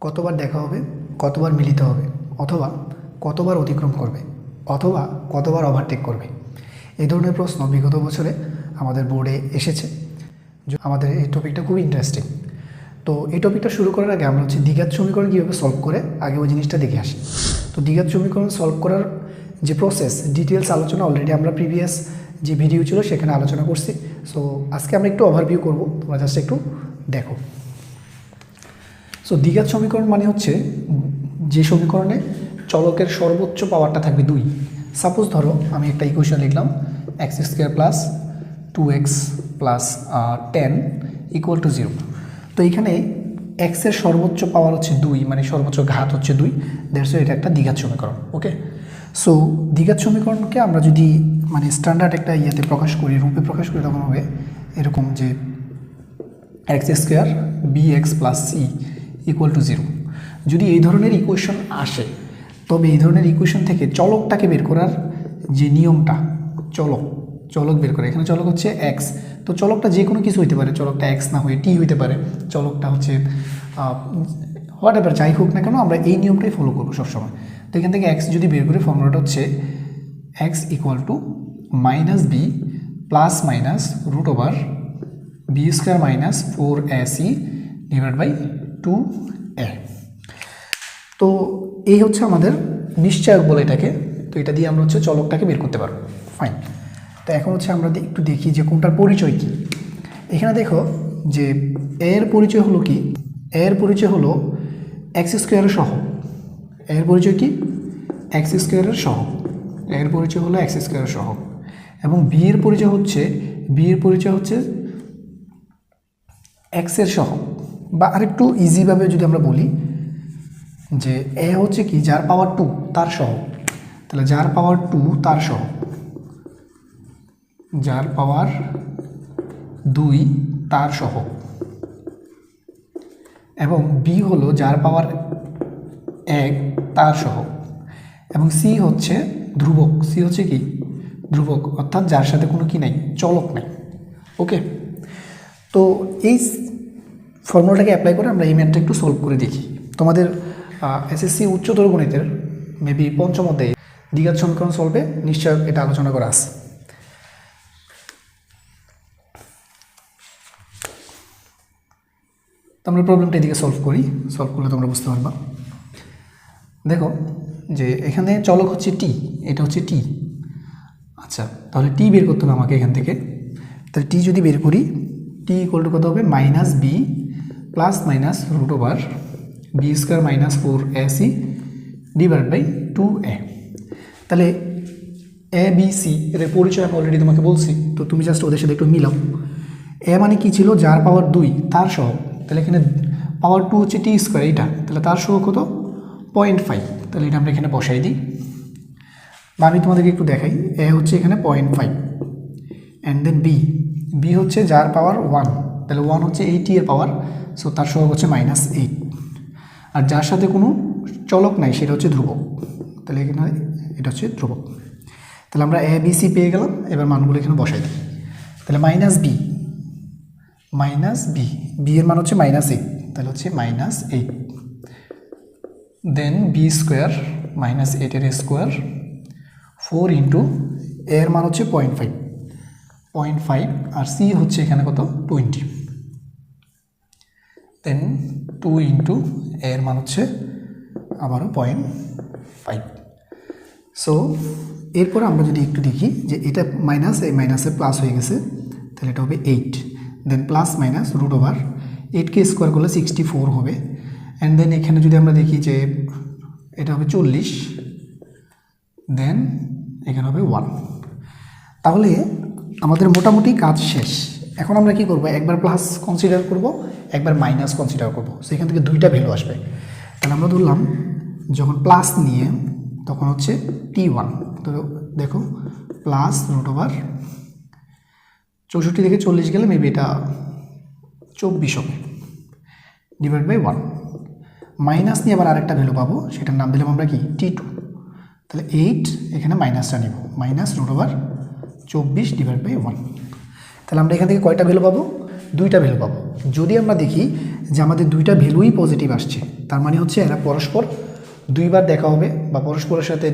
কতবার দেখা হবে, কতবার মিলিত হবে, অথবা কতবার অতিক্রম করবে, অথবা কতবার ওভারটেক করবে? এই ধরনের প্রশ্ন বিগত বছরে আমাদের বোর্ডে এসেছে। আমাদের এই টপিকটা খুব ইন্টারেস্টিং তো এই টপিকটা শুরু করার আগে আমরা হচ্ছে দ্বিঘাত সমীকরণ কীভাবে সলভ করে আগে ওই জিনিসটা দেখে আসি। তো দ্বিঘাত সমীকরণ সলভ করার যে প্রসেস ডিটেলস আলোচনা অলরেডি আমরা প্রিভিয়াস যে ভিডিও ছিল সেখানে আলোচনা করছি। সো আজকে আমরা একটু ওভারভিউ করব, তোমরা জাস্ট একটু দেখো। সো দ্বিঘাত সমীকরণ মানে হচ্ছে যে সমীকরণে চলকের সর্বোচ্চ পাওয়ারটা থাকবে দুই। সাপোজ ধরো, আমি একটা ইকুয়েশন লিখলাম x square plus two x plus ten equal to zero তো এখানে এক্সের সর্বোচ্চ পাওয়ার হচ্ছে দুই মানে সর্বোচ্চ ঘাত হচ্ছে দুই। দ্যাটস এটা একটা দ্বিঘাত সমীকরণ ওকে সো দ্বিঘাত সমীকরণকে আমরা যদি মানে স্ট্যান্ডার্ড একটা ইয়েতে প্রকাশ করি, রূপে প্রকাশ করি, তখন হবে এরকম যে x square b x plus c equal to zero যদি এই ধরনের ইকুয়েশন আসে, তবে এই ধরনের ইকুয়েশন থেকে চলকটাকে বের করার যে নিয়মটা, চলক চলক বের করে। এখানে চলক হচ্ছে এক্স তো চলকটা যে কোনো কিছু হইতে পারে, চলকটা এক্স না হয়ে টি হইতে পারে। চলকটা হচ্ছে হোয়াট এভার যাই হোক না কেন, আমরা এই নিয়মটাই ফলো করব সবসময়। তো এখান থেকে এক্স যদি বের করি ফর্মুলাটা হচ্ছে x equal to minus b plus minus root over b square minus four a c divide by two a তো এই হচ্ছে আমাদের নিশ্চয়ক বলে এটাকে। তো এটা দিয়ে আমরা হচ্ছে চলকটাকে বের করতে পারব। ফাইন তো এখন হচ্ছে আমরা একটু দেখি যে কোনটার পরিচয় কি। এখানে দেখো যে এর পরিচয় হলো কি? এর পরিচয় হলো এক্স স্কোয়ারের সহ এর পরিচয় কি? এক্স স্কোয়ারের সহ এর পরিচয় হলো এক্স স্কোয়ারের সহ এবং বি এর পরিচয় হচ্ছে বি এর পরিচয় হচ্ছে এক্সের সহ বা আরেকটু ইজিভাবে যদি আমরা বলি যে এ হচ্ছে কি, যার পাওয়ার টু তার সহ। তাহলে যার পাওয়ার টু তার সহ। যার পাওয়ার দুই, তার সহ। এবং বি হলো যার পাওয়ার এক, তার সহ। এবং সি হচ্ছে ধ্রুবক। সি হচ্ছে কি? ধ্রুবক। অর্থাৎ যার সাথে কোনো কি নাই, চলক নাই। ওকে তো এই ফর্মুলাটাকে অ্যাপ্লাই করে আমরা এই ম্যাথটা একটু সলভ করে দেখি। তোমাদের এসএসসি উচ্চতর গণিতের মেবি পঞ্চম অধ্যায়ে দ্বিঘাত সমীকরণ সলভে নিশ্চয় এটা আলোচনা করা আছে। আমরা প্রবলেমটা এদিকে সলভ করি। সলভ করলে তোমরা বুঝতে পারবা। দেখো যে এখানে চলক হচ্ছে টি এটা হচ্ছে টি আচ্ছা তাহলে টি বের করতে হবে আমাকে এখান থেকে। তাহলে টি যদি বের করি টি ইকুয়াল টু কত হবে? Minus b plus minus root over b square minus four a c divide by two a তাহলে এ বি সি এর পরিচয় আমি অলরেডি তোমাকে বলছি, তো তুমি জাস্ট ওদের সাথে একটু মিলাও। এ মানে কি ছিল? যার পাওয়ার দুই, তার সহ। তাহলে এখানে পাওয়ার টু হচ্ছে টি স্কোয়ার এইটা। তাহলে তার সহ কত? পয়েন্ট ফাইভ তাহলে এটা আমরা এখানে বসাই দিই। আমি তোমাদেরকে একটু দেখাই। এ হচ্ছে এখানে point five and then b b হচ্ছে যার পাওয়ার ওয়ান তাহলে ওয়ান হচ্ছে এইটি এর পাওয়ার সো তার সহগ হচ্ছে মাইনাস এইট আর যার সাথে কোনো চলক নাই, সেটা হচ্ছে ধ্রুবক। তাহলে এখানে এটা হচ্ছে ধ্রুবক। তাহলে আমরা এ বি সি পেয়ে গেলাম, এবার মানগুলো এখানে বসাই দিই। তাহলে minus B minus B B এর মান হচ্ছে মাইনাস এইট তাহলে হচ্ছে minus eight then B square minus এইটের স্কোয়ার ফোর ইন্টু এর মান হচ্ছে পয়েন্ট ফাইভ পয়েন্ট ফাইভ আর সি হচ্ছে এখানে কত? টোয়েন্টি দেন টু ইন্টু এর মান হচ্ছে আবারও পয়েন্ট ফাইভ সো এরপর আমরা যদি একটু দেখি যে এটা মাইনাস এই মাইনাসে প্লাস হয়ে গেছে, তাহলে এটা হবে eight then plus minus root over এইটকে square করলে সিক্সটি ফোর হবে। অ্যান্ড দেন এখানে যদি আমরা দেখি যে এটা হবে চল্লিশ দেন এখানে হবে ওয়ান তাহলে আমাদের মোটামুটি কাজ শেষ। এখন আমরা কি করব? একবার প্লাস কনসিডার করব, একবার মাইনাস কনসিডার করব। সেখান থেকে দুইটা ভ্যালু আসবে। তাহলে আমরা ধরলাম, যখন প্লাস নিয়ে, তখন হচ্ছে টি ওয়ান তো দেখো প্লাস রুট ওভার চৌষট্টি থেকে চল্লিশ গেলে মেবি এটা চব্বিশ হবে। ডিভাইড বাই ওয়ান মাইনাস নিয়ে আবার আরেকটা ভ্যালু পাবো, সেটার নাম দিলাম আমরা কি? টি টু তাহলে এইট এখানে মাইনাসটা নিব। মাইনাস রুট ওভার চব্বিশ ডিভাইড বাই ওয়ান তাহলে আমরা এখান থেকে কয়টা ভ্যালু পাবো? দুইটা ভ্যালু পাবো। যদি আমরা দেখি যে আমাদের দুইটা ভ্যালুই পজিটিভ আসছে, তার মানে হচ্ছে এরা পরস্পর দুইবার দেখা হবে বা পরস্পরের সাথে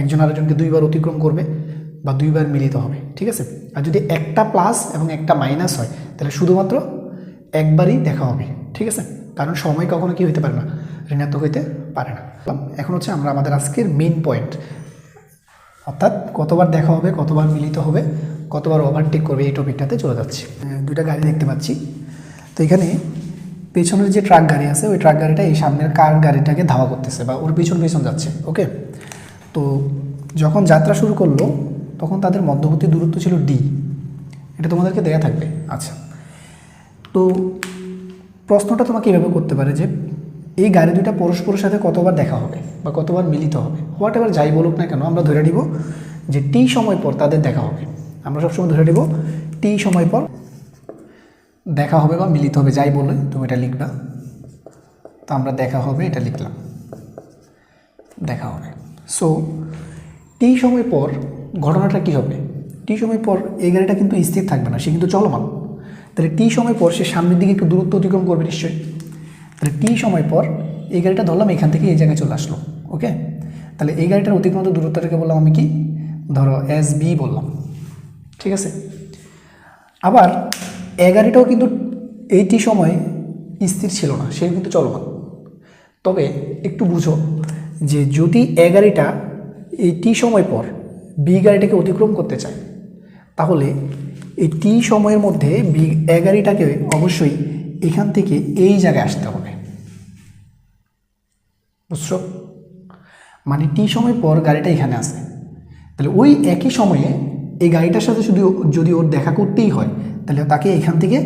একজন আরেকজনকে দুইবার অতিক্রম করবে বা দুইবার মিলিত হবে, ঠিক আছে? আর যদি একটা প্লাস এবং একটা মাইনাস হয়, তাহলে শুধুমাত্র একবারই দেখা হবে, ঠিক আছে? কারণ সময় কখনো কি হইতে পারে না? ঋণাত্মক হইতে পারে না। এখন হচ্ছে আমরা আমাদের আজকের মেইন পয়েন্ট অর্থাৎ কতবার দেখা হবে, কতবার মিলিত হবে, কতবার ওভারটেক করবে এই টপিকটাতে চলে যাচ্ছে। দুইটা গাড়ি দেখতে পাচ্ছি। তো এখানে পেছনের যে ট্রাক গাড়ি আছে, ওই ট্রাক গাড়িটা এই সামনের কার গাড়িটাকে ধাওয়া করতেছে বা ওর পিছন পিছন যাচ্ছে ওকে তো যখন যাত্রা শুরু করল, তখন তাদের মধ্যবর্তী দূরত্ব ছিল ডি এটা তোমাদেরকে দেয়া থাকবে। আচ্ছা। তো প্রশ্নটা তোমাকে এভাবে করতে পারে যে এই গাড়ি দুইটা পরস্পরের সাথে কতবার দেখা হবে বা কতবার মিলিত হবে হোয়াট এভার যাই বলুক না কেন, আমরা ধরে নিব যে টি সময় পর তাদের দেখা হবে। আমরা সবসময় ধরে নিব টি সময় পর দেখা হবে বা মিলিত হবে, যাই বলে তুমি এটা লিখবা। তো আমরা দেখা হবে, এটা লিখলাম। দেখা হবে। সো টি সময় পর ঘটনাটা কি হবে? টি সময় পর এই গাড়িটা কিন্তু স্থির থাকবে না, সে কিন্তু চলমান। তাহলে টি সময় পর সে সামনের দিকে একটু দূরত্ব অতিক্রম করবে নিশ্চয়ই। তাহলে টি সময় পর এই গাড়িটা ধরলাম, এখান থেকে এই জায়গায় চলে আসলো ওকে তাহলে এই গাড়িটার অতিক্রান্ত দূরত্বটাকে বললাম আমি কি? ধরো এস বি বললাম, ঠিক আছে? আবার এ গাড়িটাও কিন্তু এইটি সময় স্থির ছিল না সে কিন্তু চলমান। তবে একটু বুঝো যে যদি এ গাড়িটা এই টি সময় পর বি গাড়িটাকে অতিক্রম করতে চায়, তাহলে এই টি সময়ের মধ্যে বি এ গাড়িটাকে অবশ্যই এখান থেকে এই জায়গায় আসতে হবে। বুঝছ? মানে টি সময় পর গাড়িটা এখানে আসে। তাহলে ওই একই সময়ে এই গাড়িটার সাথে শুধু যদি ওর দেখা করতেই হয়, তাহলে তাকে এখান থেকে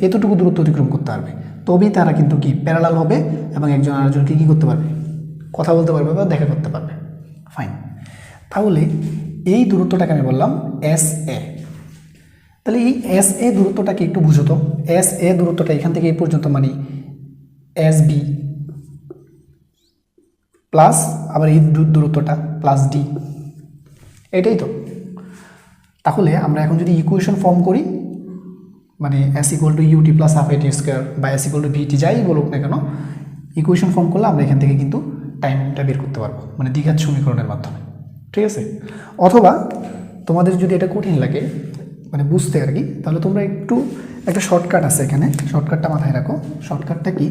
এতটুকু দূরত্ব অতিক্রম করতে পারবে। তবেই তারা কিন্তু কি প্যারালাল হবে এবং একজন আরেকজনকে কী করতে পারবে? কথা বলতে পারবে বা দেখা করতে পারবে। ফাইন তাহলে এই দূরত্বটাকে আমি বললাম এস এ তাহলে এই এস এ দূরত্বটাকে একটু বুঝো তো। এস এ দূরত্বটা এখান থেকে এই পর্যন্ত মানে এস বি প্লাস আবার এই দূরত্বটা প্লাস ডি এটাই তো। তাহলে আমরা এখন যদি ইকুয়েশন ফর্ম করি মানে S equal to UT plus half AT square বা এস ইকুয়াল টু ভিটি যাই বলুক না কেন ইকুয়েশন ফর্ম করলে আমরা এখান থেকে কিন্তু টাইমটা বের করতে পারব মানে দীঘার সমীকরণের মাধ্যমে। ঠিক আছে? অথবা তোমাদের যদি এটা কঠিন লাগে মানে বুঝতে আর কি। তাহলে তোমরা একটু, একটা শর্টকাট আছে এখানে। শর্টকাটটা মাথায় রাখো। শর্টকাটটা কি?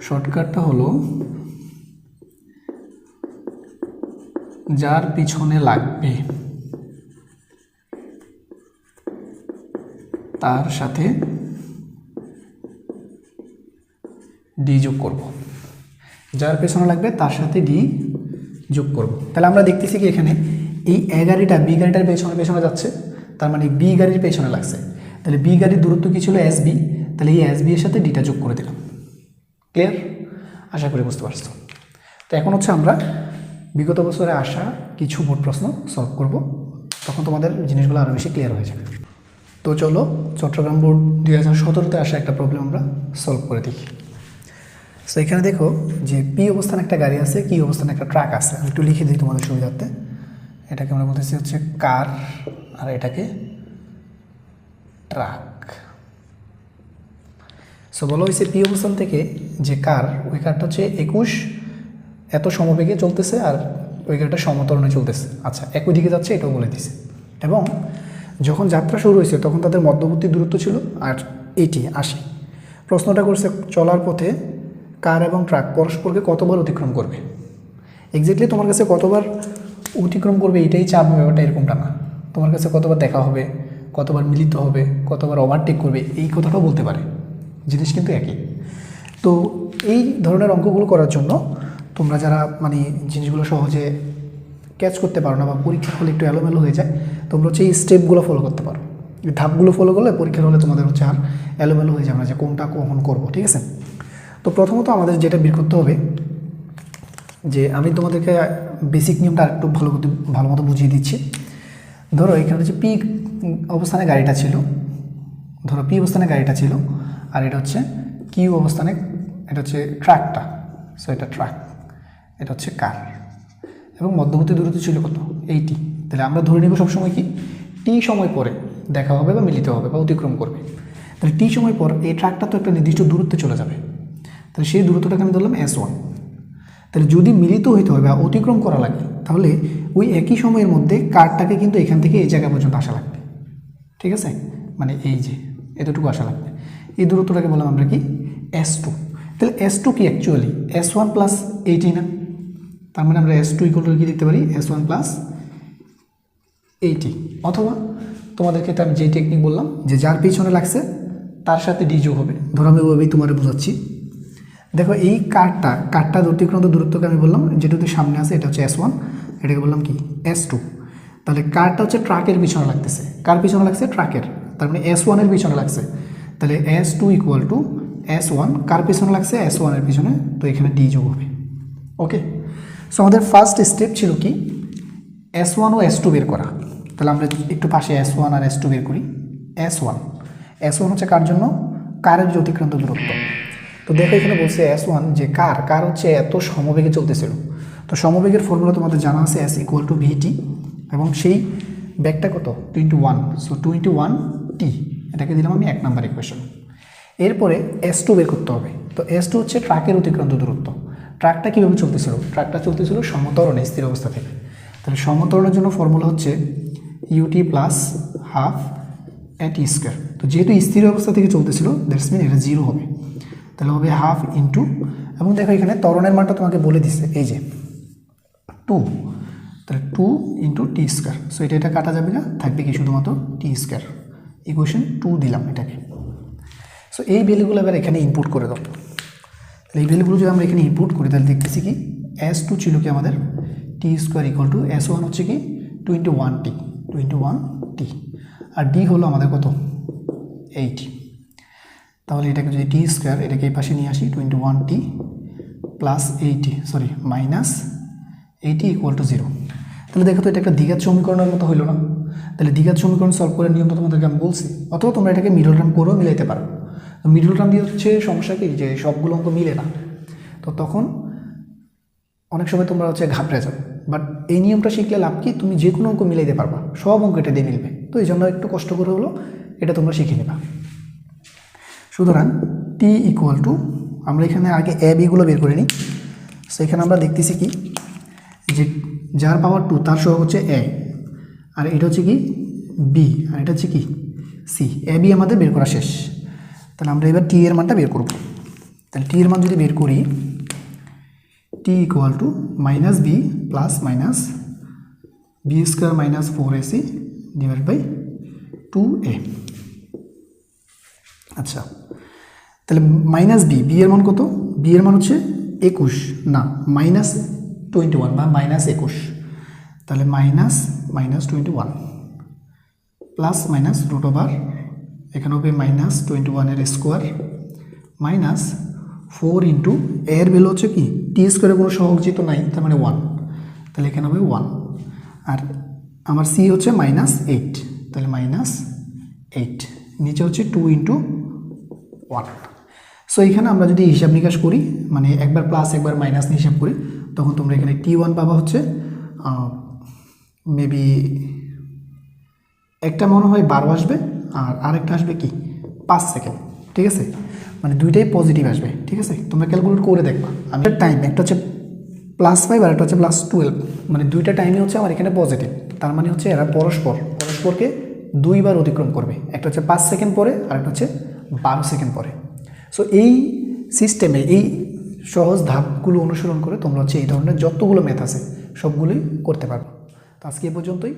শর্টকাটটা হলো, যার পিছনে লাগবে, তার সাথে ডি যোগ করব। যার পেছনে লাগবে, তার সাথে ডি যোগ করব। তাহলে আমরা দেখতেছি কি এখানে? এই এ গাড়িটা বি গাড়িটার পেছনে পেছনে যাচ্ছে। তার মানে বি গাড়ির পেছনে লাগছে। তাহলে বি গাড়ির দূরত্ব কি ছিল এস বি তাহলে এই এস বি এর সাথে ডিটা যোগ করে দিলাম। ক্লিয়ার আশা করি বুঝতে পারছ। তো এখন হচ্ছে আমরা বিগত বছরে আসা কিছু বোর্ড প্রশ্ন সলভ করব। তখন তোমাদের জিনিসগুলো আরও বেশি ক্লিয়ার হয়ে যাবে। তো চলো, চট্টগ্রাম বোর্ড দুই হাজার সতেরোতে আসা একটা প্রবলেম আমরা সলভ করে দেখি। সো এখানে দেখো যে পি অবস্থানে একটা গাড়ি আছে কি অবস্থানে একটা ট্রাক আছে। আমি একটু লিখে দিই তোমাদের সুবিধার্থে। এটাকে আমরা বলতেছি হচ্ছে কার, আর এটাকে ট্রাক। সো বলা হয়েছে পি অবস্থান থেকে যে কার, ওই কারটা হচ্ছে একুশ, এত সমবেগে চলতেছে আর ওই গাড়িটা সমতরণে চলতেছে। আচ্ছা একই দিকে যাচ্ছে, এটাও বলে দিছে। এবং যখন যাত্রা শুরু হয়েছে, তখন তাদের মধ্যবর্তী দূরত্ব ছিল আর এইটি আশি। প্রশ্নটা করছে, চলার পথে কার এবং ট্রাক পরস্পরকে কতবার অতিক্রম করবে? এক্স্যাক্টলি তোমার কাছে কতবার অতিক্রম করবে এটাই চাপ ব্যাপারটা এরকমটা না। তোমার কাছে কতবার দেখা হবে, কতবার মিলিত হবে, কতবার ওভারটেক করবে, এই কথাটাও বলতে পারে। জিনিস কিন্তু একই। তো এই ধরনের অঙ্কগুলো করার জন্য তোমরা যারা মানে জিনিসগুলো সহজে ক্যাচ করতে পারো না বা পরীক্ষার হলে একটু এলোমেলো হয়ে যায়, তোমরা হচ্ছে এই স্টেপগুলো ফলো করতে পারো। এই ধাপগুলো ফলো করলে পরীক্ষার হলে তোমাদের হচ্ছে আর এলোমেলো হয়ে যাবে না যে কোনটা কখন করব, ঠিক আছে? তো প্রথমত আমাদের যেটা বের করতে হবে যে আমি তোমাদেরকে বেসিক নিয়মটা আরেকটু ভালো করতে ভালো মতো বুঝিয়ে দিচ্ছি। ধরো এখানে হচ্ছে পি অবস্থানে গাড়িটা ছিল। ধরো পি অবস্থানে গাড়িটা ছিল। আর এটা হচ্ছে কিউ অবস্থানে, এটা হচ্ছে ট্রাকটা। সো এটা ট্রাক, এটা হচ্ছে কার। এবং মধ্যবর্তী দূরত্ব ছিল কত? এইটি তাহলে আমরা ধরে নেব সবসময় কি? টি সময় পরে দেখা হবে বা মিলিত হবে বা অতিক্রম করবে। তাহলে টি সময় পর এই ট্রাকটা তো একটা নির্দিষ্ট দূরত্বে চলে যাবে। তাহলে সেই দূরত্বটাকে আমি ধরলাম এস ওয়ান তাহলে যদি মিলিত হইতে হয় বা অতিক্রম করা লাগে, তাহলে ওই একই সময়ের মধ্যে কারটাকে কিন্তু এখান থেকে এই জায়গা পর্যন্ত আসা লাগবে। ঠিক আছে? মানে এই যে, এতটুকু আসা লাগবে। এই দূরত্বটাকে বললাম আমরা কি? এস টু তাহলে এস টু কি actually S one plus eighty না? তার মানে আমরা এস টু ইকুয়াল টু কি লিখতে পারি? এস ওয়ান প্লাস এইটি অথবা তোমাদের ক্ষেত্রে আমি যেই টেকনিক বললাম, যে যার পিছনে লাগছে, তার সাথে ডি হবে। ধরো আমি ওইভাবেই তোমার বোঝাচ্ছি। দেখো, এই কার্ডটা কার্ডটা অতিক্রান্ত দূরত্বকে আমি বললাম যেটুকু সামনে আছে, এটা হচ্ছে এস ওয়ান এটাকে বললাম কি? এস টু তাহলে কারটা হচ্ছে ট্রাকের পিছনে লাগতেছে। কার পিছনে লাগছে? ট্রাকের। তার মানে এস ওয়ানের পিছনে লাগছে। তাহলে S two equal to S one কার পিছনে লাগছে? এস ওয়ানের পিছনে। তো এখানে ডি যোগ হবে। ওকে সো আমাদের ফার্স্ট স্টেপ ছিল কি? এস ওয়ান ও এস টু বের করা। তাহলে আমরা একটু পাশে এস ওয়ান আর এস টু বের করি। এস ওয়ান এস ওয়ান হচ্ছে কার জন্য? কারের অতিক্রান্ত দূরত্ব। তো দেখো এখানে বলছে এস ওয়ান যে কার কার হচ্ছে এত সমবেগে চলতেছিল। তো সমবেগের ফর্মুলা তোমাদের জানা আছে এস ইকুয়াল টু ভিটি এবং সেই ব্যাগটা কত? Twenty one so twenty one T এটাকে দিলাম আমি এক নাম্বার ইকুয়েশন এরপরে এস টু বের করতে হবে। তো এস টু হচ্ছে ট্রাকের অতিক্রান্ত দূরত্ব। ট্রাকটা কীভাবে চলতেছিল? ট্রাকটা চলতেছিল সমতরণে স্থির অবস্থা থেকে। তাহলে সমতরণের জন্য ফর্মুলা হচ্ছে UT plus half AT square তো যেহেতু স্থির অবস্থা থেকে চলতেছিল দ্যাটস মিন এটা জিরো হবে। তাহলে হবে হাফ ইন্টু, এবং দেখো এখানে ত্বরণের মানটা তোমাকে বলে দিচ্ছে, এই যে টু, তাহলে two into T square. So এটা এটা কাটা যাবে না, থাকবে কি শুধুমাত্র টি স্কোয়ার। ইকুয়েশন টু দিলাম এটাকে। সো এই ভ্যালুগুলো এবার এখানে ইনপুট করে দাও। তাহলে এই ভ্যালুগুলো যদি আমরা এখানে ইনপুট করি, তাহলে দেখতেছি কি এস টু ছিল কি আমাদের? T square equal to S one হচ্ছে কি twenty one T twenty one T আর ডি হলো আমাদের কত? এইট তাহলে এটাকে যদি টি স্কোয়ার এটাকে এই পাশে নিয়ে আসি twenty one T plus eighty sorry minus eighty equal to zero তাহলে দেখো তো এটা একটা দ্বিঘাত সমীকরণের মতো হইল না। তাহলে দ্বিঘাত সমীকরণ সলভ করার নিয়ম তো তোমাদেরকে আমি বলছি। অথবা তোমরা এটাকে মিডল টার্ম করেও মিলাইতে পারো। মিডল টার্ম দিয়ে হচ্ছে সমস্যা কি? যে সবগুলো অঙ্ক মিলে না। তো তখন অনেক সময় তোমরা হচ্ছে ঘাবড়ে যাও। বাট এই নিয়মটা শিখলে লাভ কি? তুমি যে কোনো অঙ্ক মিলাইতে পারবা। সব অঙ্ক এটা দিয়ে মিলবে। তো এই জন্য একটু কষ্ট করে হলো, এটা তোমরা শিখে নেবা। সুতরাং টি ইকুয়াল টু আমরা এখানে আগে এ বিগুলো বের করে নিই। সেখানে আমরা দেখতেছি কি? যে যার পাওয়ার টু তার সহ হচ্ছে এ আর এটা হচ্ছে কি? বি আর এটা হচ্ছে কি? সি এ বি আমাদের বের করা শেষ। তাহলে আমরা এবার টি এর মানটা বের করব। তাহলে টি এর মান যদি বের করি T equal to minus B plus minus B square minus four AC divide by two A আচ্ছা। তাহলে মাইনাস বি বি এর মান কত? বি এর মান হচ্ছে একুশ। না মাইনাস টোয়েন্টি ওয়ান বা মাইনাস একুশ। তাহলে minus minus twenty one plus minus root over এখানে হবে মাইনাস টোয়েন্টি ওয়ানের স্কোয়ার মাইনাস ফোর ইন্টু এর ভ্যালু হচ্ছে কি? টি স্কোয়ারে কোনো সহগ যেহেতু নাই, তার মানে ওয়ান তাহলে এখানে হবে ওয়ান আর আমার সি হচ্ছে মাইনাস এইট তাহলে মাইনাস এইট নিচে হচ্ছে টু ইন্টু ওয়ান সো এখানে আমরা যদি হিসাব নিকাশ করি মানে একবার প্লাস একবার মাইনাস নিয়ে হিসাব করি, তখন তোমরা এখানে টি ওয়ান পাবা হচ্ছে মেবি একটা মনে হয় বারো আসবে, আর আরেকটা আসবে কি? পাঁচ সেকেন্ড ঠিক আছে? মানে দুইটাই পজিটিভ আসবে, ঠিক আছে? তোমরা ক্যালকুলেট করে দেখবা। আমি টাইম একটা হচ্ছে প্লাস ফাইভ আর একটা হচ্ছে প্লাস টুয়েলভ মানে দুইটা টাইমই হচ্ছে আমার এখানে পজিটিভ তার মানে হচ্ছে এরা পরস্পর, পরস্পরকে দুইবার অতিক্রম করবে। একটা হচ্ছে পাঁচ সেকেন্ড পরে, আর একটা হচ্ছে বারো সেকেন্ড পরে। সো এই সিস্টেমে এই সহজ ধাপগুলো অনুসরণ করে তোমরা হচ্ছে এই ধরনের যতগুলো ম্যাথ আছে, সবগুলোই করতে পারবে। তো আজকে এ পর্যন্তই।